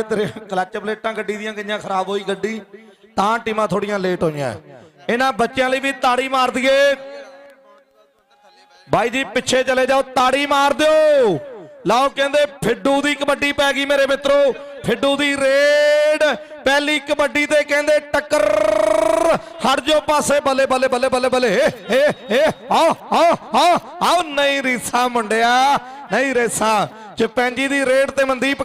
ਇਹ ਕਲੱਚ ਪਲੇਟਾਂ ਗੱਡੀ ਦੀਆਂ ਗਈਆਂ, ਖਰਾਬ ਹੋਈ ਗੱਡੀ, ਤਾਂ ਟੀਮਾਂ ਥੋੜੀਆਂ ਲੇਟ ਹੋਈਆਂ। ਇਹਨਾਂ ਬੱਚਿਆਂ ਲਈ ਵੀ ਤਾੜੀ ਮਾਰ ਦਈਏ। ਬਾਈ ਜੀ, ਪਿੱਛੇ ਚਲੇ ਜਾਓ, ਤਾੜੀ ਮਾਰ ਦਿਓ। ਲਓ, ਕਹਿੰਦੇ ਫਿੱਡੂ ਦੀ ਕਬੱਡੀ ਪੈ ਗਈ ਮੇਰੇ ਮਿੱਤਰੋ। ਫਿੱਡੂ ਦੀ ਰੇਡ, ਪਹਿਲੀ ਕਬੱਡੀ ਤੇ ਕਹਿੰਦੇ ਟੱਕਰ। ਹਟ ਜਾਓ ਪਾਸੇ, ਬੱਲੇ ਬੱਲੇ ਬੱਲੇ ਬੱਲੇ ਬੱਲੇ। ਏ ਏ ਏ ਆਓ ਆਓ ਆਓ ਆਓ, ਨਹੀਂ ਰੀਸਾ ਮੁੰਡਿਆ, ਨਹੀਂ ਰੇਸਾ। ਚਪੈਂਜੀ ਦੀ ਰੇਡ ਤੇ ਮਨਦੀਪ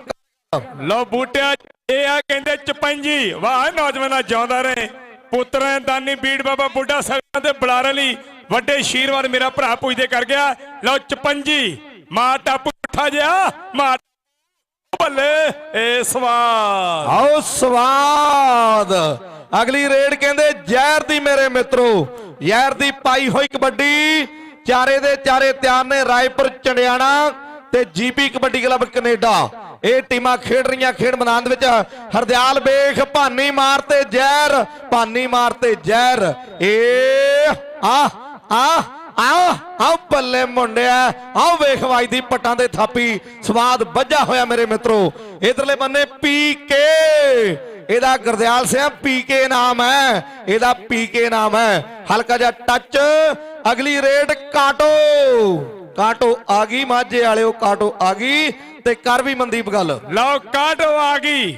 ਲੋ ਬੂਟਿਆ ਇਹ ਆ ਕਹਿੰਦੇ ਚਪੰਜੀ। ਵਾਹ, ਨੌਜਵਾਨਾਂ ਜਿਉਂਦਾ ਰਹੇ। ਪੁੱਤਰਾਂ ਦਾਨੀ ਬੀੜ ਬਾਬਾ ਬੁੱਢਾ ਸਾਹਿਬਾਂ ਦੇ ਬੁਲਾਰੇ ਲਈ ਵੱਡੇ ਆਸ਼ੀਰਵਾਦ ਮੇਰਾ ਭਰਾ ਪੁੱਜਦੇ ਕਰ ਗਿਆ। ਲੋ ਚਪੰਜੀ, ਮਾਂ ਟਾਪੂ ਉੱਠਾ ਜਿਆ ਮਾਂ ਬੱਲੇ, ਏ ਸਵਾਦ। ਆਓ ਸਵਾਦ। ਅਗਲੀ ਰੇਡ ਕਹਿੰਦੇ, ਜ਼ਹਿਰ ਦੀ ਮੇਰੇ ਮਿੱਤਰੋ, ਜ਼ਹਿਰ ਦੀ ਪਾਈ ਹੋਈ ਕਬੱਡੀ, ਚਾਰੇ ਦੇ ਚਾਰੇ ਤਿਆਰ ਨੇ ਰਾਏਪੁਰ, ਚੰਡਿਆਣਾ ਤੇ ਜੀਪੀ ਕਬੱਡੀ ਕਲੱਬ ਕੈਨੇਡਾ। ਇਹ ਟੀਮਾਂ ਖੇਡ ਰਹੀਆਂ ਖੇਡ ਮੈਦਾਨ ਦੇ ਵਿੱਚ। ਹਰਦਿਆਲ ਵੇਖ ਭਾਨੀ ਮਾਰ ਤੇ ਜ਼ਹਿਰ, ਭਾਨੀ ਮਾਰ ਤੇ ਜ਼ਹਿਰ। ਏ, ਆ ਆ ਆਓ ਆਓ ਬੱਲੇ ਮੁੰਡਿਆ ਆਓ ਵੇਖ ਵੱਜਦੀ ਪੱਟਾਂ ਦੇ ਥਾਪੀ। ਸਵਾਦ ਵੱਜਾ ਹੋਇਆ ਮੇਰੇ ਮਿੱਤਰੋ। ਇਧਰਲੇ ਬੰਨੇ ਪੀ ਕੇ। ਇਹਦਾ ਗੁਰਦਿਆਲ ਸਿੰਘ ਪੀ ਕੇ ਨਾਮ ਹੈ ਇਹਦਾ ਪੀ ਕੇ ਨਾਮ ਹੈ ਹਲਕਾ ਜਿਹਾ ਟੱਚ ਅਗਲੀ ਰੇਡ ਕਾਟੋ। ਕਾਟੋ ਆ ਗਈ ਮਾਝੇ ਵਾਲਿਓ, ਕਾਟੋ ਆ ਗਈ। ਤੇ ਕਰ ਵੀ ਮਨਦੀਪ ਗੱਲ। ਲਓ ਕਾਟੋ ਆ ਗਈ।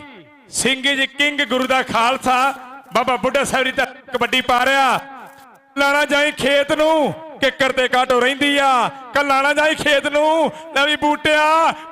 ਸਿੰਘ ਜੀ ਕਿੰਗ ਗੁਰੂ ਦਾ ਖਾਲਸਾ। ਬਾਬਾ ਬੁੱਢਾ ਸਾਹਿਬ ਦੀ ਤਾਂ ਕਬੱਡੀ ਪਾ ਰਿਹਾ। ਲਾਣਾ ਜਾਈ ਖੇਤ ਨੂੰ ਕਿੱਕਰ ਤੇ ਕਾਟੋ ਰਹਿੰਦੀ ਆ। ਕੱਲਾਣਾ ਜਾਈ ਖੇਤ ਨੂੰ ਨਵੀਂ ਬੂਟਿਆ।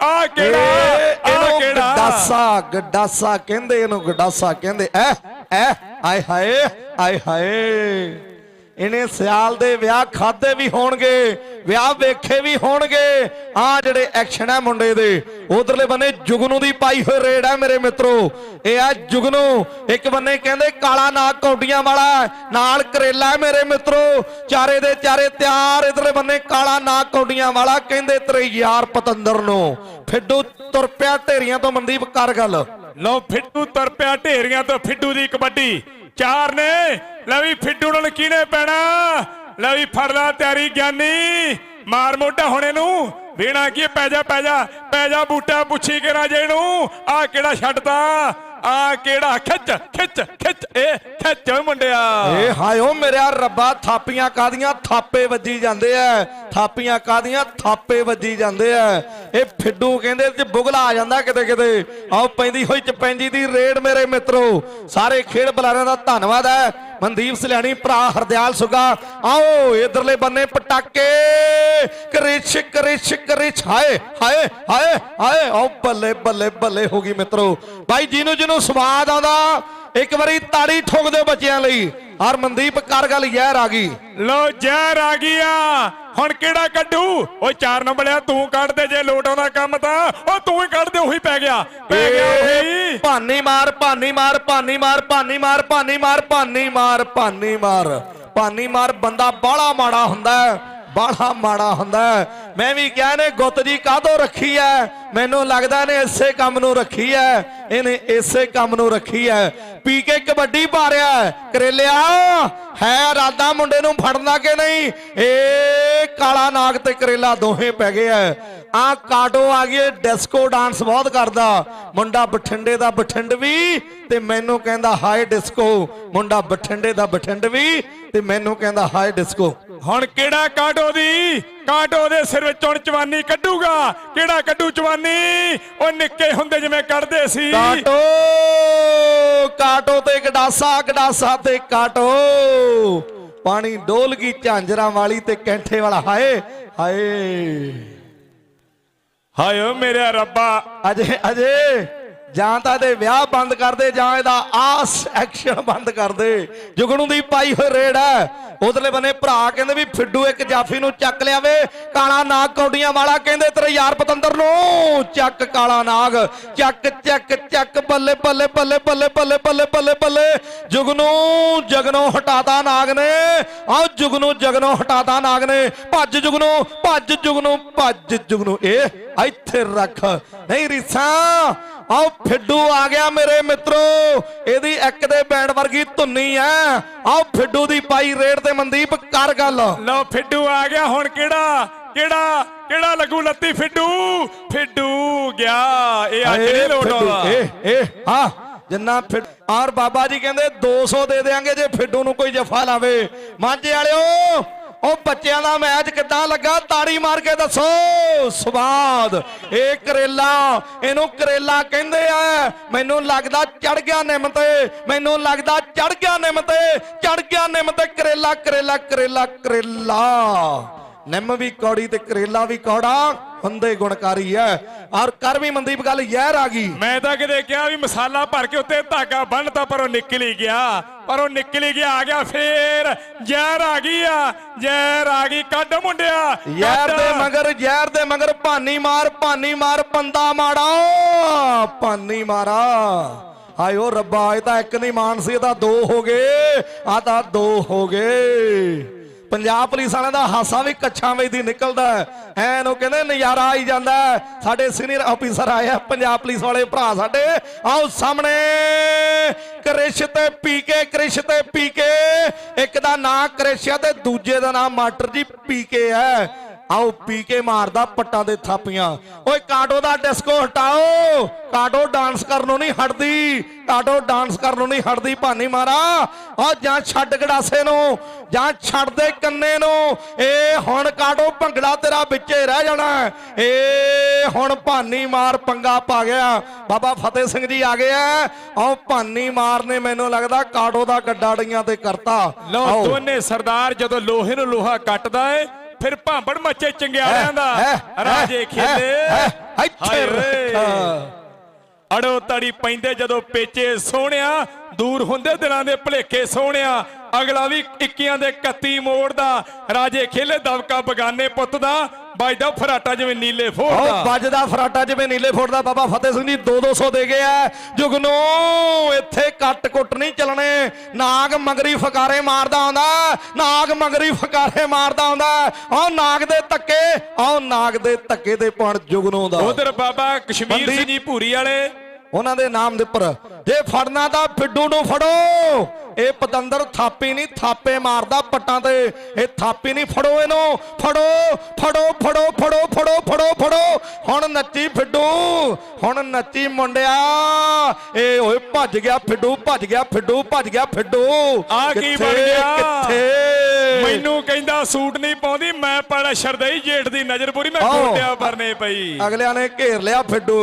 ਆ ਕਿਹੜਾ? ਆ ਇਹਨੂੰ ਕਿਹੜਾ? ਗਡਾਸਾ ਗਡਾਸਾ ਕਹਿੰਦੇ ਇਹਨੂੰ ਗਡਾਸਾ ਕਹਿੰਦੇ। ਐ ਐ ਆਏ ਹਾਏ ਆਏ ਹਾਏ। ਇਹਨੇ ਸਿਆਲ ਦੇ ਵਿਆਹ ਖਾਦੇ ਵੀ ਹੋਣਗੇ, ਵਿਆਹ ਵੇਖੇ ਵੀ ਹੋਣਗੇ। ਆ ਜਿਹੜੇ ਐਕਸ਼ਨ ਹੈ ਮੁੰਡੇ ਦੇ, ਉਧਰਲੇ ਬੰਨੇ ਜੁਗਨੂ ਦੀ ਪਾਈ ਹੋਈ ਰੇਡ ਹੈ ਮੇਰੇ ਮਿੱਤਰੋ। ਇਹ ਆ ਜੁਗਨੂ, ਇੱਕ ਬੰਨੇ ਕਹਿੰਦੇ ਕਾਲਾ ਨਾਗ ਕੌਡੀਆਂ ਵਾਲਾ, ਨਾਲ ਕਰੇਲਾ ਮੇਰੇ ਮਿੱਤਰੋ। ਚਾਰੇ ਦੇ ਚਾਰੇ ਤਿਆਰ, ਇਧਰਲੇ ਬੰਨੇ ਕਾਲਾ ਨਾਗ ਕੌਡੀਆਂ ਵਾਲਾ, ਕਹਿੰਦੇ ਤੇਰੇ ਯਾਰ ਪਤੰਦਰ ਨੂੰ। ਫਿੱਡੂ ਤੁਰ ਪਿਆ ਢੇਰੀਆਂ ਤੋਂ ਮਨਦੀਪ, ਕਰ ਗੱਲ। ਲਓ, ਫਿੱਡੂ ਤੁਰ ਪਿਆ ਢੇਰੀਆਂ ਤੋਂ ਫਿੱਟੂ ਦੀ ਕਬੱਡੀ। ਚਾਰ ਨੇ। ਲੈ ਵੀ ਫਿੱਟੂ ਨਾਲ ਕਿਹਨੇ ਪੈਣਾ। ਲੈ ਵੀ ਫੜ ਲਾ ਤਿਆਰੀ ਗਿਆਨੀ। ਮਾਰ ਮੋਢਾ ਹੁਣੇ ਨੂੰ ਵੇਣਾ ਕੀ ਪੈ ਜਾ ਪੈ ਜਾ। ਪੈ ਜਾ ਬੂਟਾ, ਪੁੱਛੀ ਕੇ ਰਾਜੇ ਨੂੰ ਆ ਕਿਹੜਾ ਛੱਡਦਾ ਆ ਕਿਹੜਾ? ਖਿੱਚ ਖਿੱਚ ਖਿੱਚ। ਇਹ ਖਿੱਚ ਮੁੰਡਿਆ। ਏ ਹਾਇਓ ਮੇਰਿਆ ਰੱਬਾ, ਥਾਪੀਆਂ ਕਾਦੀਆਂ ਥਾਪੇ ਵੱਜੀ ਜਾਂਦੇ ਐ। ਥਾਪੀਆਂ ਕਾਦੀਆਂ ਥਾਪੇ ਵੱਜੀ ਜਾਂਦੇ ਐ। ਇਹ ਫਿੱਡੂ ਕਹਿੰਦੇ ਤੇ ਬੁਗਲਾ ਆ ਜਾਂਦਾ ਕਿਤੇ ਕਿਤੇ। ਆਓ ਪੈਂਦੀ ਹੋਈ ਚਪੈਂਜੀ ਦੀ ਰੇਡ ਮੇਰੇ ਮਿੱਤਰੋ। ਸਾਰੇ ਖੇਡ ਬੁਲਾਰਿਆਂ ਦਾ ਧੰਨਵਾਦ ਹੈ। ਮਨਦੀਪ ਸਲਿਆਣੀ ਭਰਾ ਹਰਦਿਆਲ ਸੁਗਾ। ਆਓ, ਇਧਰਲੇ ਬੰਨੇ ਪਟਾਕੇ। ਕਰਿਛ ਕਰਿਛ ਕਰਿਛ ਹਾਏ ਹਾਏ ਹਾਏ ਹਾਏ। ਆਓ, ਬੱਲੇ ਬੱਲੇ ਬੱਲੇ ਹੋ ਗਈ ਮਿੱਤਰੋ। ਭਾਈ ਜਿਹਨੂੰ ਜਿਹਨੂੰ ਸਵਾਦ ਆਉਂਦਾ, ਇੱਕ ਵਾਰੀ ਤਾੜੀ ਠੋਕ ਦਿਓ ਬੱਚਿਆਂ ਲਈ। ਹਰ ਮਨਦੀਪ ਕਰ ਗੱਲ ਯਾਰ ਆ ਗਈ। ਲੋ ਜ਼ਹਿਰ ਆ ਗਿਆ ਹੁਣ ਕਿਹੜਾ ਕੱਢੂ? ਓਏ ਚਾਰ ਨੰਬਰਿਆ ਤੂੰ ਕੱਢ ਦੇ ਜੇ ਲੋਟ ਆਉਂਦਾ ਕੰਮ ਤਾਂ। ਉਹ ਤੂੰ ਹੀ ਕੱਢ ਦੇ ਉਹੀ ਪੈ ਗਿਆ। ਪੈ ਗਿਆ ਉਹੀ। ਭਾਨੀ ਮਾਰ ਭਾਨੀ ਮਾਰ ਭਾਨੀ ਮਾਰ ਭਾਨੀ ਮਾਰ ਭਾਨੀ ਮਾਰ ਭਾਨੀ ਮਾਰ ਭਾਨੀ ਮਾਰ। ਭਾਨੀ ਮਾਰ ਬੰਦਾ ਬਾਹਲਾ ਮਾੜਾ ਹੁੰਦਾ ਬਾਹਲਾ ਮਾੜਾ ਹੁੰਦਾ। ਮੈਂ ਵੀ ਕਿਹਾ ਨੇ ਗੁੱਤ ਜੀ ਕਾਹਦੋਂ ਰੱਖੀ ਐ ਮੈਨੂੰ ਲੱਗਦਾ ਨੇ ਇਸੇ ਕੰਮ ਨੂੰ ਰੱਖੀ ਐ। ਇਹਨੇ ਇਸੇ ਕੰਮ ਨੂੰ ਰੱਖੀ ਐ। ਪੀ ਕੇ ਕਬੱਡੀ ਪਾ ਰਿਹਾ ਕਰੇਲਿਆ, ਹੈ ਇਰਾਦਾ ਮੁੰਡੇ ਨੂੰ ਫੜਨਾ ਕਿ ਨਹੀਂ? ਏ ਕਾਲਾ ਨਾਗ ਤੇ ਕਰੇਲਾ ਦੋਹੇ ਪੈ ਗਏ ਐ। ਆ ਕਾਟੋ ਆ ਗਈ ਡਿਸਕੋ ਡਾਂਸ ਬਹੁਤ ਕਰਦਾ। ਮੁੰਡਾ ਬਠਿੰਡੇ ਦਾ ਬਠਿੰਡਵੀ ਤੇ ਮੈਨੂੰ ਕਹਿੰਦਾ ਹਾਏ ਡਿਸਕੋ। ਮੁੰਡਾ ਬਠਿੰਡੇ ਦਾ ਬਠਿੰਡਵੀ ਤੇ ਮੈਨੂੰ ਕਹਿੰਦਾ ਹਾਏ ਡਿਸਕੋ। ਹੁਣ ਕਿਹੜਾ ਕਾਟੋ ਦੀ? ਕਾਟੋ ਦੇ ਸਿਰ ਵਿੱਚ ਚਵਾਨੀ ਕੱਢੂਗਾ। ਕਿਹੜਾ ਕੱਢੂ ਚਵਾਨੀ ਉਹ ਨਿੱਕੇ ਹੁੰਦੇ ਜਿਵੇਂ ਕੱਢਦੇ ਸੀ। ਕਾਟੋ ਕਾਟੋ ਤੇ ਗਡਾਸਾ ਗਡਾਸਾ ਤੇ ਕਾਟੋ। ਪਾਣੀ ਡੋਲ ਗਈ ਝਾਂਜਰਾਂ ਵਾਲੀ ਤੇ ਕੈਂਠੇ ਵਾਲਾ। ਹਾਏ ਹਾਏ। ਹਾਏ ਮੇਰੇ ਰੱਬਾ। ਅਜੇ ਅਜੇ। ਜਾਂ ਤਾਂ ਇਹਦੇ ਵਿਆਹ ਬੰਦ ਕਰ ਦੇ, ਜਾਂ ਇਹਦਾ ਆਸ ਐਕਸ਼ਨ ਬੰਦ ਕਰ ਦੇ। ਜੁਗਨੂ ਦੀ ਪਾਈ ਹੋਈ ਰੇਡ ਹੈ। ਉਧਰਲੇ ਬੰਨੇ ਭਰਾ ਕਹਿੰਦੇ ਵੀ ਫਿੱਡੂ ਇੱਕ ਜਾਫੀ ਨੂੰ ਚੱਕ ਲਿਆਵੇ ਕਾਲਾ ਨਾਗ ਕੌਡੀਆਂ ਵਾਲਾ ਕਹਿੰਦੇ ਤੇਰੇ ਯਾਰ ਪਤੰਦਰ ਨੂੰ। ਚੱਕ ਕਾਲਾ ਨਾਗ, ਚੱਕ ਚੱਕ ਚੱਕ, ਬੱਲੇ ਬੱਲੇ ਬੱਲੇ ਬੱਲੇ ਬੱਲੇ ਬੱਲੇ ਬੱਲੇ ਬੱਲੇ। ਜੁਗਨੂ, ਜਗਨੋਂ ਹਟਾਦਾ ਨਾਗ ਨੇ। ਆਓ ਜੁਗਨੂ, ਜਗਨੋਂ ਹਟਾਤਾ ਨਾਗ ਨੇ। ਭੱਜ ਜੁਗਨੂ ਭੱਜ ਜੁਗਨੂ ਭੱਜ ਜੁਗਨੂ। ਇਹ ਇੱਥੇ ਰੱਖ। ਨਹੀਂ ਰੀਸਾਂ ਆਓ ਫਿੱਡੂ ਆ ਗਿਆ ਮੇਰੇ ਮਿੱਤਰੋ। ਇਹਦੀ ਇੱਕ ਦੇ ਬੈਂਡ ਵਰਗੀ ਧੁੰਨੀ ਐ। ਆਓ ਫਿੱਡੂ ਦੀ ਪਾਈ ਰੇਡ ਤੇ ਮਨਦੀਪ ਕਰ ਗੱਲ। ਲਓ ਫਿੱਡੂ ਆ ਗਿਆ ਹੁਣ ਕਿਹੜਾ? ਕਿਹੜਾ? ਕਿਹੜਾ ਲੱਗੂ ਲੱਤੀ ਫਿੱਡੂ? ਫਿੱਡੂ ਗਿਆ। ਇਹ ਅੱਜ ਨਹੀਂ ਲੋਟ ਫਿੱਡੂ, ਆਉਂਦਾ। ਏ ਏ ਹਾਂ ਜਿੰਨਾ ਫਿੱਡ ਔਰ ਬਾਬਾ ਜੀ ਕਹਿੰਦੇ 200 ਦੇ ਦੇਾਂਗੇ ਜੇ ਫਿੱਡੂ ਨੂੰ ਕੋਈ ਜਫਾ ਲਾਵੇ। ਮਾਂਝੇ ਵਾਲਿਓ ਉਹ ਬੱਚਿਆਂ ਦਾ ਮੈਚ ਕਿੱਦਾਂ ਲੱਗਾ? ਤਾੜੀ ਮਾਰ ਕੇ ਦੱਸੋ। ਸਵਾਦ। ਇਹ ਕਰੇਲਾ, ਇਹਨੂੰ ਕਰੇਲਾ ਕਹਿੰਦੇ ਆ। ਮੈਨੂੰ ਲੱਗਦਾ ਚੜ ਗਿਆ ਨਿੰਮ ਤੇ। ਮੈਨੂੰ ਲੱਗਦਾ ਚੜ ਗਿਆ ਨਿੰਮ ਤੇ। ਚੜ ਗਿਆ ਨਿੰਮ ਤੇ। ਕਰੇਲਾ ਕਰੇਲਾ ਕਰੇਲਾ ਕਰੇਲਾ। ਨਿੰਮ ਵੀ ਕੌੜੀ ਤੇ ਕਰੇਲਾ ਵੀ ਕੌੜਾ। ਹੁੰਦੇ ਗੁਣਕਾਰੀ ਐ ਔਰ ਕਰ ਵੀ ਮਨਦੀਪ ਗੱਲ ਯਾਰ ਆ ਗਈ। ਮੈਂ ਤਾਂ ਕਿਤੇ ਕਿਹਾ ਵੀ ਮਸਾਲਾ ਭਰ ਕੇ ਉੱਤੇ ਧਾਗਾ ਬੰਨਤਾ ਪਰ ਉਹ ਨਿਕਲ ਹੀ ਗਿਆ। ਪਰ ਉਹ ਨਿਕਲ ਹੀ ਗਿਆ ਆ ਗਿਆ ਫੇਰ। ਜ਼ਹਿਰ ਆ ਗਈ ਆ ਜ਼ਹਿਰ ਆ ਗਈ। ਕੱਢ ਮੁੰਡਿਆ ਕੱਢ। ਦੇ ਮਗਰ ਯਾਰ ਦੇ ਮਗਰ ਭਾਨੀ ਮਾਰ ਭਾਨੀ ਮਾਰ ਪੰਦਾ ਮਾੜਾ ਭਾਨੀ ਮਾਰਾ। ਹਾਏ ਓ ਰੱਬਾ ਇਹ ਤਾਂ ਇੱਕ ਨਹੀਂ ਮਾਨ ਸੀ ਇਹ ਤਾਂ ਦੋ ਹੋ ਗਏ ਆ ਤਾਂ ਦੋ ਹੋ ਗਏ। ਪੰਜਾਬ ਪੁਲਿਸ ਵਾਲਿਆਂ ਦਾ ਹਾਸਾ ਵੀ ਕੱਛਾਂ ਵਿੱਚ ਦੀ ਨਿਕਲਦਾ ਐਨ ਉਹ ਕਹਿੰਦੇ, ਨਜ਼ਾਰਾ ਆਈ ਜਾਂਦਾ ਹੈ। ਸਾਡੇ ਸੀਨੀਅਰ ਆਫੀਸਰ ਆਏ ਆ, ਪੰਜਾਬ ਪੁਲਿਸ ਵਾਲੇ ਭਰਾ ਸਾਡੇ। ਆਓ ਸਾਹਮਣੇ। ਕ੍ਰਿਸ਼ ਤੇ ਪੀਕੇ ਕ੍ਰਿਸ਼ ਤੇ ਪੀਕੇ ਇੱਕ ਦਾ ਨਾਂ ਕ੍ਰਿਸ਼ ਆ ਤੇ ਦੂਜੇ ਦਾ ਨਾਂ ਮਾਸਟਰ ਜੀ ਪੀਕੇ ਹੈ। ਆਓ ਪੀਕੇ ਮਾਰਦਾ ਪੱਟਾਂ ਦੇ ਥਾਪੀਆਂ। ਓਏ ਕਾਟੋ ਦਾ ਡਿਸਕੋ ਹਟਾਓ। ਕਾਟੋ ਡਾਂਸ ਕਰਨ ਨੂੰ ਨਹੀਂ ਹਟਦੀ। ਕਾਟੋ ਡਾਂਸ ਕਰਨ ਨੂੰ ਨਹੀਂ ਹਟਦੀ ਭਾਨੀ ਮਾਰਾ। ਆ ਜਾਂ ਛੱਡ ਗੜਾਸੇ ਨੂੰ ਜਾਂ ਛੱਡ ਦੇ ਕੰਨੇ ਨੂੰ। ਏ ਹੁਣ ਕਾਟੋ ਭੰਗੜਾ ਤੇਰਾ ਵਿੱਚੇ ਰਹਿ ਜਾਣਾ। ਏ ਹੁਣ ਭਾਨੀ ਮਾਰ ਪੰਗਾ ਪਾ ਗਿਆ। ਬਾਬਾ ਫਤਿਹ ਸਿੰਘ ਜੀ ਆ ਗਏ ਆ ਆਓ ਭਾਨੀ ਮਾਰ ਨੇ ਮੈਨੂੰ ਲੱਗਦਾ ਕਾਟੋ ਦਾ ਗੱਡਾ ਡਈਆਂ ਤੇ ਕਰਤਾ। ਲੋ ਆਓ। ਦੋਨੇ ਸਰਦਾਰ ਜਦੋਂ ਲੋਹੇ ਨੂੰ ਲੋਹਾ ਕੱਟਦਾ ਏ ਫਿਰ ਭਾਂਬੜ ਮੱਚੇ ਚੰਗਿਆੜਿਆਂ ਦਾ। ਰਾਜੇ ਖੇਲੇ ਇੱਥੇ। ਅੜੋ ਤੜੀ ਪੈਂਦੇ ਜਦੋਂ ਪੇਚੇ ਸੋਹਣਿਆ ਦੂਰ ਹੁੰਦੇ ਦਿਲਾਂ ਦੇ ਭਲੇਖੇ ਸੋਹਣਿਆ। ਅਗਲਾ ਵੀ 21 ਦੇ 31 ਮੋੜਦਾ। ਰਾਜੇ ਖੇਲੇ ਦਵਕਾ ਬਗਾਨੇ ਪੁੱਤ ਦਾ। ਵੱਜਦਾ ਫਰਾਟਾ ਜਿਵੇਂ ਨੀਲੇ ਉਹ ਫੋੜਦਾ ਵੱਜਦਾ ਫਰਾਟਾ ਜਿਵੇਂ ਨੀਲੇ ਫੋੜਦਾ ਬਾਬਾ ਫਤਿਹ ਸਿੰਘ ਜੀ 2-200 ਦੇ ਗਏ ਆ। ਜੁਗਨੂ ਇੱਥੇ ਕੱਟ ਕੁੱਟ ਨਹੀਂ ਚੱਲਣੇ। ਨਾਗ ਮਗਰੀ ਫਕਾਰੇ ਮਾਰਦਾ ਆਉਂਦਾ। ਨਾਗ ਮਗਰੀ ਫਕਾਰੇ ਮਾਰਦਾ ਆਉਂਦਾ। ਉਹ ਨਾਗ ਦੇ ਧੱਕੇ ਉਹ ਨਾਗ ਦੇ ਧੱਕੇ ਤੇ ਪਣ ਜੁਗਨੂ ਦਾ। ਉਧਰ ਬਾਬਾ ਕਸ਼ਮੀਰ ਸਿੰਘ ਜੀ ਭੂਰੀ ਵਾਲੇ। ਉਹਨਾਂ ਦੇ ਨਾਮ ਦੇ ਉੱਪਰ ਜੇ ਫੜਨਾ ਤਾਂ ਫਿੱਡੂ ਨੂੰ ਫੜੋ। ਇਹ ਪਤੰਦਰ ਥਾਪੀ ਨਹੀਂ ਥਾਪੇ ਮਾਰਦਾ ਪੱਟਾਂ ਤੇ। ਇਹ ਥਾਪੀ ਨਹੀਂ ਫੜੋ ਇਹਨੂੰ। ਫੜੋ ਫੜੋ ਫੜੋ ਫੜੋ ਫੜੋ ਫੜੋ ਫੜੋ। ਹੁਣ ਨੱਚੀ ਫਿੱਡੂ ਹੁਣ ਨੱਚੀ ਮੁੰਡਿਆ। ਇਹ ਓਏ ਭੱਜ ਗਿਆ ਫਿੱਡੂ ਭੱਜ ਗਿਆ ਫਿੱਡੂ ਭੱਜ ਗਿਆ ਫਿੱਡੂ। ਆ ਕੀ ਬਣ ਗਿਆ? ਕਿੱਥੇ? ਮੈਨੂੰ ਕਹਿੰਦਾ ਸੂਟ ਨਹੀਂ ਪਾਉਂਦੀ ਮੈਂ ਪਾਣਾ ਸ਼ਰਦਈ ਜੇਠ ਦੀ ਨਜ਼ਰ ਪੂਰੀ ਮੈਂ। ਗੋਟਿਆ ਪਰਨੇ ਪਈ। ਅਗਲਿਆਂ ਨੇ ਘੇਰ ਲਿਆ ਫਿੱਡੂ।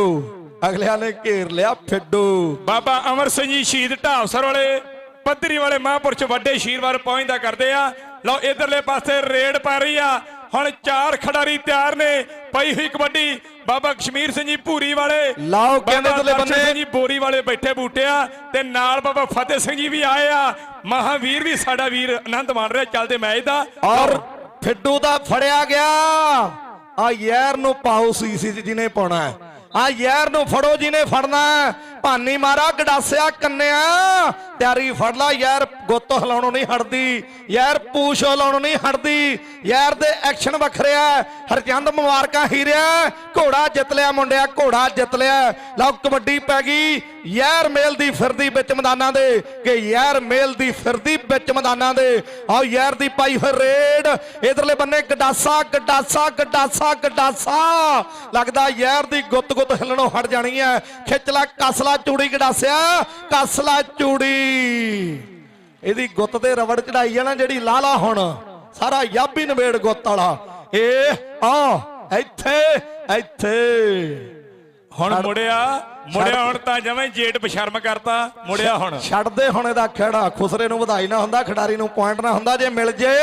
ਅਗਲਿਆਂ ਨੇ ਘੇਰ ਲਿਆ ਫਿੱਡੂ। ਬਾਬਾ ਅਮਰ ਸਿੰਘ ਜੀ ਸ਼ਹੀਦ ਢਾਵਸਰ ਵਾਲੇ ਪੱਧਰੀ ਵਾਲੇ ਮਹਾਂਪੁਰਸ਼ ਵੱਡੇ ਸ਼ੀਰਵਾਰ ਪਹੁੰਚਦਾ ਕਰਦੇ ਆ। ਲਓ ਇਧਰਲੇ ਪਾਸੇ ਰੇਡ ਪੈ ਰਹੀ ਆ। ਹੁਣ ਚਾਰ ਖਿਡਾਰੀ ਤਿਆਰ ਨੇ। ਪਈ ਹੋਈ ਕਬੱਡੀ ਬਾਬਾ ਕਸ਼ਮੀਰ ਸਿੰਘ ਜੀ ਭੂਰੀ ਵਾਲੇ। ਲਓ ਕਹਿੰਦੇ ਦਰਸ਼ਨ ਬੰਦੇ। ਜੀ ਬੋਰੀ ਵਾਲੇ ਬੈਠੇ ਬੂਟੇ ਆ। ਤੇ ਨਾਲ ਬਾਬਾ ਫਤਿਹ ਸਿੰਘ ਜੀ ਵੀ ਆਏ ਆ। ਮਹਾਵੀਰ ਵੀ ਸਾਡਾ ਵੀਰ ਆਨੰਦ ਮਾਣ ਰਿਹਾ ਚੱਲਦੇ ਮੈਚ ਦਾ। ਔਰ ਫਿੱਡੂ ਦਾ ਫੜਿਆ ਗਿਆ। ਆ ਯਾਰ ਨੂੰ ਪਾਓ ਸੀਸੀ ਚ ਜਿਹਨੇ ਪਾਉਣਾ ਹੈ। ਆ ਯਾਰ ਨੂੰ ਫੜੋ ਜਿਹਨੇ ਫੜਨਾ। ਭਾਨੀ ਮਾਰਾ ਗਡਾਸਿਆ ਕੰਨਿਆ। ਤਿਆਰੀ ਫੜ ਲਾ ਯਾਰ, ਗੁੱਤ ਹਿਲਾਉਣੋਂ ਨਹੀਂ ਹਟਦੀ। ਯਾਰ, ਪੂਛ ਹਿਲਾਉਣੋਂ ਨਹੀਂ ਹਟਦੀ। ਯਾਰ ਦੇ ਐਕਸ਼ਨ ਵੱਖਰਿਆ ਹਰਚੰਦ ਮੁਬਾਰਕਾਂ ਹੀਰਿਆ। ਘੋੜਾ ਜਿੱਤ ਲਿਆ ਮੁੰਡਿਆ, ਘੋੜਾ ਜਿੱਤ ਲਿਆ। ਲਓ, ਕਬੱਡੀ ਪੈ ਗਈ। ਯਾਰ ਮੇਲ ਦੀ ਫਿਰਦੀ ਵਿੱਚ ਮੈਦਾਨਾਂ ਦੇ ਕਿ ਯਾਰ ਮੇਲ ਦੀ ਫਿਰਦੀ ਵਿੱਚ ਮੈਦਾਨਾਂ ਦੇ। ਆਓ ਯਾਰ ਦੀ ਪਾਈ ਹੋਈ ਰੇਡ। ਇਧਰਲੇ ਬੰਨੇ ਗਡਾਸਾ ਗਡਾਸਾ ਗਡਾਸਾ ਗਡਾਸਾ। ਲੱਗਦਾ ਯਾਰ ਦੀ ਗੁੱਤ ਗੁੱਤ ਹਿੱਲਣੋਂ ਹਟ ਜਾਣੀ ਹੈ। ਖਿੱਚ ਲੈ। ਕਸਲਾ ਚੂੜੀ ਗਡਾਸਿਆ ਕਸਲਾ ਚੂੜੀ। ਇਹਦੀ ਗੁੱਤ ਤੇ ਰਵੜ ਚੜਾਈ ਆ ਨਾ ਜਿਹੜੀ ਲਾਲਾ ਹੁਣ। ਸਾਰਾ ਯਾਬੀ ਨਵੇੜ ਗੁੱਤ ਵਾਲਾ। ਇਹ ਆ ਇੱਥੇ ਇੱਥੇ। ਹੁਣ ਮੁੜਿਆ ਮੁੜਿਆ ਹੁਣ ਤਾਂ ਜਵੇਂ ਜੇਟ ਬਸ਼ਰਮ ਕਰਤਾ। ਮੁੜਿਆ ਹੁਣ। ਛੱਡਦੇ ਹੁਣ ਇਹਦਾ ਖੇੜਾ। ਖੁਸਰੇ ਨੂੰ ਵਧਾਈ ਨਾ ਹੁੰਦਾ ਖਿਡਾਰੀ ਨੂੰ ਪੁਆਇੰਟ ਨਾ ਹੁੰਦਾ ਜੇ ਮਿਲ ਜੇ।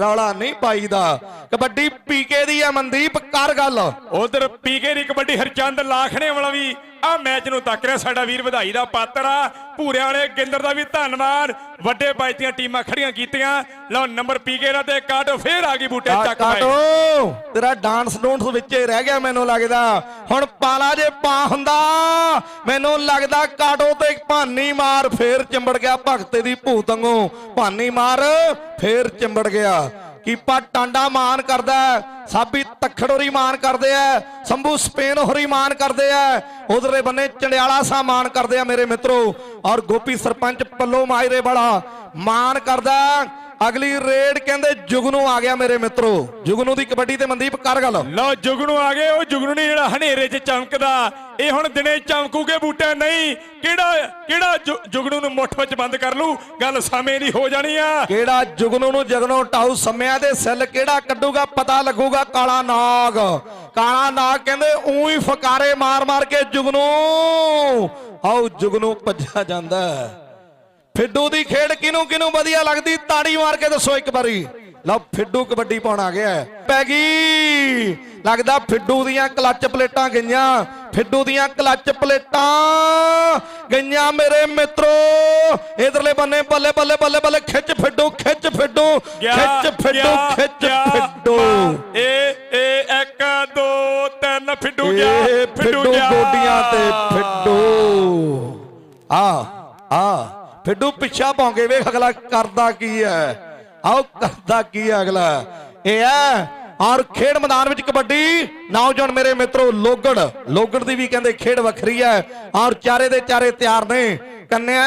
ਰੌਲਾ ਨਹੀਂ ਪਾਈਦਾ। ਕਬੱਡੀ ਪੀਕੇ ਦੀ ਆ ਮਨਦੀਪ ਕਰ ਗੱਲ। ਉਧਰ ਪੀਕੇ ਦੀ ਕਬੱਡੀ ਹਰਚੰਦ ਲਾਖਣੇ ਵਾਲਾ ਵੀ ਆ ਮੈਚ ਨੂੰ ਤੱਕ ਰਿਹਾ। ਸਾਡਾ ਵੀਰ ਵਧਾਈ ਦਾ ਪਾਤਰ ਆ। ਭੂਰਿਆਂ ਵਾਲੇ ਗਿੰਦਰ ਦਾ ਵੀ ਧੰਨਵਾਦ। ਵੱਡੇ ਬਾਈ ਦੀਆਂ ਟੀਮਾਂ ਖੜੀਆਂ ਕੀਤੀਆਂ। ਲਓ ਨੰਬਰ ਪੀਕੇ ਦਾ ਤੇ ਕਾਟੋ ਫੇਰ ਆ ਗਈ ਬੂਟੇ ਚੱਕ ਕਾਟੋ। ਤੇਰਾ ਡਾਂਸ ਡੂੰਸ ਵਿੱਚੇ ਰਹਿ ਗਿਆ ਮੈਨੂੰ ਲੱਗਦਾ। ਹੁਣ ਪਾਲਾ ਜੇ ਪਾ ਹੁੰਦਾ। ਮੈਨੂੰ ਲੱਗਦਾ ਕਾਟੋ ਤੇ ਭਾਨੀ ਮਾਰ ਫੇਰ ਚਿੰਬੜ ਗਿਆ ਭਗਤੇ ਦੀ ਭੂਤ ਵਾਂਗੂ। ਭਾਨੀ ਮਾਰ ਫੇਰ ਚਿੰਬੜ ਗਿਆ। ਕੀਪਾ ਟਾਂਡਾ ਮਾਨ ਕਰਦਾ ਹੈ, ਸਾਬੀ ਤਖੜ ਹੋਰੀ ਮਾਨ ਕਰਦੇ ਆ ਸੰਭੂ ਸਪੇਨ ਹੋਰੀ ਮਾਨ ਕਰਦੇ ਆ ਉਧਰਲੇ ਬੰਨੇ ਚੰਡਿਆਲਾ ਸਾ ਮਾਨ ਕਰਦੇ ਆ ਮੇਰੇ ਮਿੱਤਰੋ ਔਰ ਗੋਪੀ ਸਰਪੰਚ ਪੱਲੋ ਮਾਇਰੇ ਵਾਲਾ ਮਾਨ ਕਰਦਾ ਅਗਲੀ ਰੇਡ ਕਹਿੰਦੇ ਜੁਗਨੂ ਆ ਗਿਆ ਮੇਰੇ ਮਿੱਤਰੋ। ਜੁਗਨੂ ਦੀ ਕਬੱਡੀ ਤੇ ਮਨਦੀਪ ਕਰ ਗੱਲ। ਲਓ ਜੁਗਨੂ ਆ ਗਏ। ਉਹ ਜੁਗਨੂ ਨਹੀਂ ਜਿਹੜਾ ਹਨੇਰੇ 'ਚ ਚਮਕਦਾ। ਇਹ ਹੁਣ ਦਿਨੇ ਚਮਕੂਗੇ ਬੂਟਾ ਨਹੀਂ। ਕਿਹੜਾ ਕਿਹੜਾ ਜੁਗਨੂ ਨੂੰ ਮੁੱਠ ਵਿੱਚ ਬੰਦ ਕਰ ਲੂ ਗੱਲ ਸਮੇਂ ਦੀ ਹੋ ਜਾਣੀ ਆ। ਕਿਹੜਾ ਜੁਗਨੂ ਨੂੰ ਜਗਨੋ ਟਾਉ ਸਮਿਆਂ ਦੇ ਸੈੱਲ ਕਿਹੜਾ ਕੱਢੂਗਾ ਪਤਾ ਲੱਗੂਗਾ? ਕਾਲਾ ਨਾਗ। ਕਾਲਾ ਨਾਗ ਕਹਿੰਦੇ ਉਹੀ ਫਕਾਰੇ ਮਾਰ ਮਾਰ ਕੇ ਜੁਗਨੂ। ਆਉ ਜੁਗਨੂ ਭੱਜਾ ਜਾਂਦਾ। ਫਿੱਡੂ ਦੀ ਖੇਡ ਕਿਨੂੰ ਕਿਨੂੰ ਵਧੀਆ ਲੱਗਦੀ? ਤਾੜੀ ਮਾਰ ਕੇ ਦੱਸੋ ਇੱਕ ਵਾਰੀ। ਲਓ ਫਿੱਡੂ ਕਬੱਡੀ ਪਾਉਣ ਆ ਗਿਆ। ਪੈ ਗਈ। ਲੱਗਦਾ ਫਿੱਡੂ ਦੀਆਂ ਕਲੱਚ ਪਲੇਟਾਂ ਗਈਆਂ। ਫਿੱਡੂ ਦੀਆਂ ਕਲੱਚ ਪਲੇਟਾਂ ਗਈਆਂ ਮੇਰੇ ਮਿੱਤਰੋ। ਇਧਰਲੇ ਬੰਨੇ ਬੱਲੇ ਬੱਲੇ ਬੱਲੇ ਬੱਲੇ ਖਿੱਚ ਫਿੱਡੂ ਖਿੱਚ ਫਿੱਡੂ ਖਿੱਚ ਫਿੱਡੂ ਖਿੱਚ ਫਿੱਡੂ। ਇਹ ਇਹ 1 2 3 ਫਿੱਡੂ ਗਿਆ ਫਿੱਡੂ ਗੋਡੀਆਂ ਤੇ ਫਿੱਡੂ। ਆ ਆ। ਫਿੱਡੂ ਪਿੱਛਾ ਭੌਂਕੇ ਵੇਖ ਅਗਲਾ ਕਰਦਾ ਕੀ ਹੈ? ਆਓ ਕਰਦਾ ਕੀ ਹੈ ਅਗਲਾ? ਇਹ ਹੈ, ਔਰ ਖੇਡ ਮੈਦਾਨ ਵਿੱਚ ਕਬੱਡੀ। ਨੌਜਵਾਨ ਮੇਰੇ ਮਿੱਤਰੋ, ਲੋਗੜ। ਲੋਗੜ ਦੀ ਵੀ ਕਹਿੰਦੇ ਖੇਡ ਵੱਖਰੀ ਹੈ, ਔਰ ਚਾਰੇ ਦੇ ਚਾਰੇ ਤਿਆਰ ਨੇ। ਕੰਨਿਆ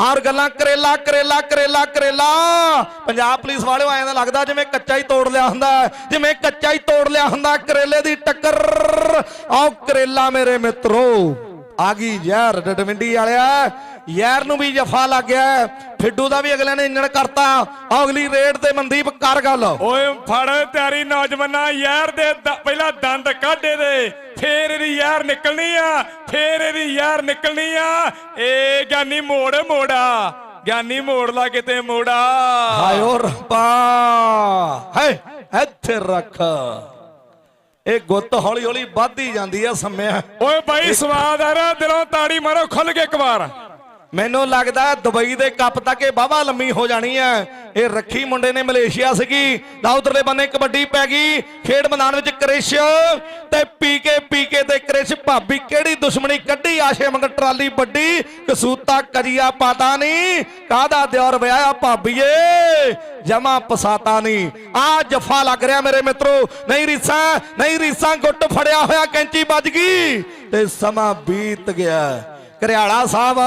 ਔਰ ਗੱਲਾਂ ਕਰੇਲਾ ਕਰੇਲਾ ਕਰੇਲਾ ਕਰੇਲਾ। ਪੰਜਾਬ ਪੁਲਿਸ ਵਾਲਿਓ, ਐਂ ਦਾ ਲੱਗਦਾ ਜਿਵੇਂ ਕੱਚਾ ਹੀ ਤੋੜ ਲਿਆ ਹੁੰਦਾ ਜਿਵੇਂ ਕੱਚਾ ਹੀ ਤੋੜ ਲਿਆ ਹੁੰਦਾ ਕਰੇਲੇ ਦੀ ਟੱਕਰ। ਆਓ ਕਰੇਲਾ ਮੇਰੇ ਮਿੱਤਰੋ, ਆ ਗਈ ਯਾਰ ਡਡਵਿੰਡੀ ਵਾਲਿਆ। ਯਾਰ ਨੂੰ ਵੀ ਜਫਾ ਲੱਗ ਗਿਆ। ਫਿੱਡੂ ਦਾ ਵੀ ਅਗਲੇ ਨੇ ਇੰਜਣ ਕਰਤਾ। ਅਗਲੀ ਰੇਡ ਤੇ ਮਨਦੀਪ ਕਰ ਗੱਲ। ਓਏ ਫੜ ਤਿਆਰੀ ਨੌਜਵਾਨਾਂ ਯਾਰ ਦੇ ਦ- ਪਹਿਲਾਂ ਦੰਦ ਕਾਢੇ ਦੇ ਫੇਰ ਇਹਦੀ ਯਾਰ ਨਿਕਲਣੀ ਆ। ਫੇਰ ਇਹਦੀ ਯਾਰ ਨਿਕਲਣੀ ਆ। ਏ ਗਿਆਨੀ ਮੋੜ ਮੋੜਾ। ਗਿਆਨੀ ਮੋੜ ਲਾ ਕਿਤੇ ਮੋੜਾ। ਹਾਇਓ ਰੱਬਾ। ਹੈ ਇੱਥੇ ਰੱਖ। ਇਹ ਗੁੱਤ ਹੌਲੀ ਹੌਲੀ ਵੱਧਦੀ ਜਾਂਦੀ ਆ ਸਮਿਆ। ਓਏ ਬਾਈ ਸਵਾਦ ਆ ਰਿਹਾ। ਦਿਲੋਂ ਤਾੜੀ ਮਾਰੋ ਖੁੱਲ ਕੇ ਇੱਕ ਵਾਰ। ਮੈਨੂੰ ਲੱਗਦਾ ਦੁਬਈ ਦੇ ਕੱਪ ਤੱਕ ਇਹ ਬਾਬਾ ਲੰਮੀ ਹੋ ਜਾਣੀ ਹੈ ਇਹ ਰੱਖੀ ਮੁੰਡੇ ਨੇ ਮਲੇਸ਼ੀਆ ਸੀਗੀ। ਨਾ ਉਧਰਲੇ ਬੰਨੇ ਕਬੱਡੀ ਪੈ ਗਈ। ਖੇਡ ਮੈਦਾਨ ਵਿੱਚ ਕ੍ਰਿਸ਼ ਤੇ ਪੀਕੇ ਪੀਕੇ ਤੇ ਕ੍ਰਿਸ਼। ਭਾਬੀ ਕਿਹੜੀ ਦੁਸ਼ਮਣੀ ਕੱਢੀ? ਆਸ਼ੇ ਮੰਗ ਟਰਾਲੀ ਵੱਡੀ। ਕਸੂਤਾ ਕਰੀਆ ਪਾਤਾ ਨਹੀਂ। ਕਾਹਦਾ ਦਿਓਰ ਵਿਆਹਿਆ ਭਾਬੀਏ? ਜਮਾ ਪਸਾਤਾ ਨਹੀਂ। ਆ ਜਫਾ ਲੱਗ ਰਿਹਾ ਮੇਰੇ ਮਿੱਤਰੋ। ਨਹੀਂ ਰੀਸਾਂ ਨਹੀਂ ਰੀਸਾਂ, ਗੁੱਟ ਫੜਿਆ ਹੋਇਆ ਕੈਂਚੀ ਵੱਜ ਗਈ। ਤੇ ਸਮਾਂ ਬੀਤ ਗਿਆ। ਘਰਿਆਲਾ ਸਾਹਿਬ,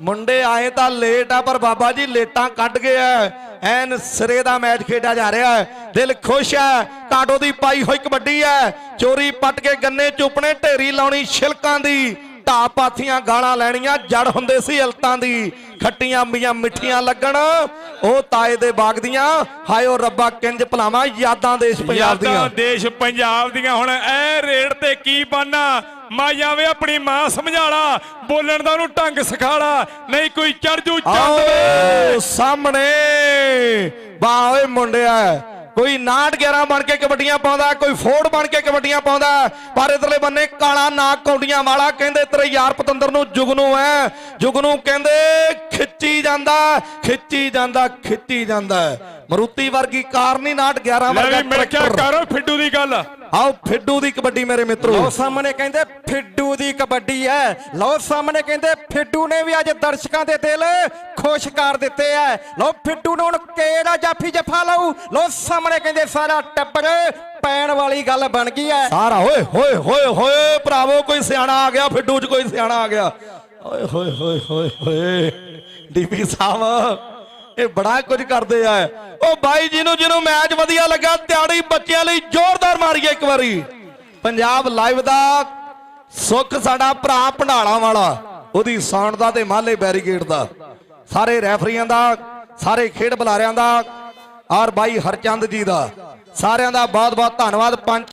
ਮੁੰਡੇ ਆਏ ਤਾਂ ਲੇਟ ਆ, ਪਰ ਬਾਬਾ ਜੀ ਲੇਟਾਂ ਕੱਢ ਗਏ ਐ। ਐਨ ਸਿਰੇ ਦਾ ਮੈਚ ਖੇਡਿਆ ਜਾ ਰਿਹਾ ਹੈ ਦਿਲ ਖੁਸ਼ ਹੈ ਕਾਟੋ ਦੀ ਪਾਈ ਹੋਈ ਕਬੱਡੀ ਹੈ ਚੋਰੀ ਪੱਟ ਕੇ ਗੰਨੇ ਚੁੱਪਣੇ, ਢੇਰੀ ਲਾਉਣੀ ਛਿਲਕਾਂ ਦੀ। ਢਾ ਪਾਥੀਆਂ ਗਾਲਾਂ ਲੈਣੀਆਂ ਜੜ ਹੁੰਦੇ ਸੀ ਇਲਤਾਂ ਦੀ। ਖੱਟੀਆਂ ਅੰਬੀਆਂ ਮਿੱਠੀਆਂ ਲੱਗਣ ਉਹ ਤਾਏ ਦੇ ਬਾਗ ਦੀਆਂ ਹਾਇਓ ਰੱਬਾ ਕਿੰਜ ਭਲਾਵਾਂ ਯਾਦਾਂ ਦੇਸ਼ ਪੰਜਾਬ ਦੀਆਂ। ਯਾਦਾਂ ਦੇਸ਼ ਪੰਜਾਬ ਦੀਆਂ। ਹੁਣ ਐ ਰੇਡ ਤੇ ਕੀ ਬਾਨਾ? ਮਾਇਆ ਵੇ ਆਪਣੀ ਮਾਂ ਸਮਝਾਲਾ ਬੋਲਣ ਦਾ ਉਹਨੂੰ ਢੰਗ ਸਿਖਾਲਾ ਨਹੀਂ ਕੋਈ ਚੜ ਜੂ ਚੰਦ ਵੇ। ਸਾਹਮਣੇ। ਵਾਹ ਓਏ ਮੁੰਡਿਆ। ਕੋਈ 9 11 ਬਣ ਕੇ ਕਬੱਡੀਆਂ ਪਾਉਂਦਾ, ਕੋਈ ਫੋੜ ਬਣ ਕੇ ਕਬੱਡੀਆਂ ਪਾਉਂਦਾ, ਪਰ ਇਧਰਲੇ ਬੰਨੇ ਕਾਲਾ ਨਾਗ ਕੌਡੀਆਂ ਵਾਲਾ ਕਹਿੰਦੇ, ਤੇਰੇ ਯਾਰ ਪਤੰਦਰ ਨੂੰ ਜੁਗਨੂ ਐ। ਜੁਗਨੂ ਕਹਿੰਦੇ, ਖਿੱਚੀ ਜਾਂਦਾ ਖਿੱਚੀ ਜਾਂਦਾ ਖਿੱਚੀ ਜਾਂਦਾ। ਮਰੂਤੀ ਵਰਗੀ ਕਾਰ ਨਹੀਂ 9 11 ਲੈ ਵਰਗਾ ਵੀ ਮਿਲ ਟਰੈਕਟਰ। ਕਰੋ ਫਿੱਡੂ ਦੀ ਗੱਲ ਆਓ ਫਿੱਡੂ ਦੀ ਕਬੱਡੀ ਮੇਰੇ ਮਿੱਤਰੋ। ਲਓ ਸਾਹਮਣੇ ਕਹਿੰਦੇ ਫਿੱਡੂ ਦੀ ਕਬੱਡੀ ਹੈ। ਲਓ ਸਾਹਮਣੇ ਕਹਿੰਦੇ ਫਿੱਡੂ ਨੇ ਵੀ ਅੱਜ ਦਰਸ਼ਕਾਂ ਦੇ ਦਿਲ ਖੁਸ਼ ਕਰ ਦਿੱਤੇ ਐ ਲਓ ਫਿੱਡੂ ਨੂੰ ਹੁਣ ਕਿਹੜਾ ਜਾਫੀ ਜਫਾ ਲਊ? ਲਓ ਸਾਹਮਣੇ ਕਹਿੰਦੇ ਸਾਰਾ ਟੱਬਰ ਪੈਣ ਵਾਲੀ ਗੱਲ ਬਣ ਗਈ ਐ ਸਾਰਾ ਓਏ ਹੋਏ ਹੋਏ ਹੋਏ ਭਰਾਵੋ ਕੋਈ ਸਿਆਣਾ ਆ ਗਿਆ ਫਿੱਡੂ ਚ ਕੋਈ ਸਿਆਣਾ ਆ ਗਿਆ। ਓਏ ਹੋਏ ਹੋਏ ਹੋਏ ਹੋਏ ਡੀਪੀ ਸਾਹਿਬ। ਇਹ ਬੜਾ ਕੁਝ ਕਰਦੇ ਆ। ਉਹ ਬਾਈ ਜਿਹਨੂੰ ਜਿਹਨੂੰ ਮੈਚ ਵਧੀਆ ਲੱਗਾ ਤਿਆੜੀ ਬੱਚਿਆਂ ਲਈ ਜ਼ੋਰਦਾਰ ਮਾਰੀਏ ਇੱਕ ਵਾਰੀ। ਪੰਜਾਬ ਲਾਈਵ ਦਾ ਸੁੱਖ ਸਾਡਾ ਭਰਾ ਭੰਡਾਲਾ ਵਾਲਾ, ਉਹਦੀ ਸਾਉਣ ਦਾ ਤੇ ਮਾਲੇ ਬੈਰੀਗੇਡ ਦਾ। ਸਾਰੇ ਰੈਫਰੀਆਂ ਦਾ, ਸਾਰੇ ਖੇਡ ਬੁਲਾਰਿਆਂ ਦਾ, ਔਰ ਬਾਈ ਹਰਚੰਦ ਜੀ ਦਾ। ਸਾਰਿਆਂ ਦਾ ਬਹੁਤ ਬਹੁਤ ਧੰਨਵਾਦ। ਪੰਜ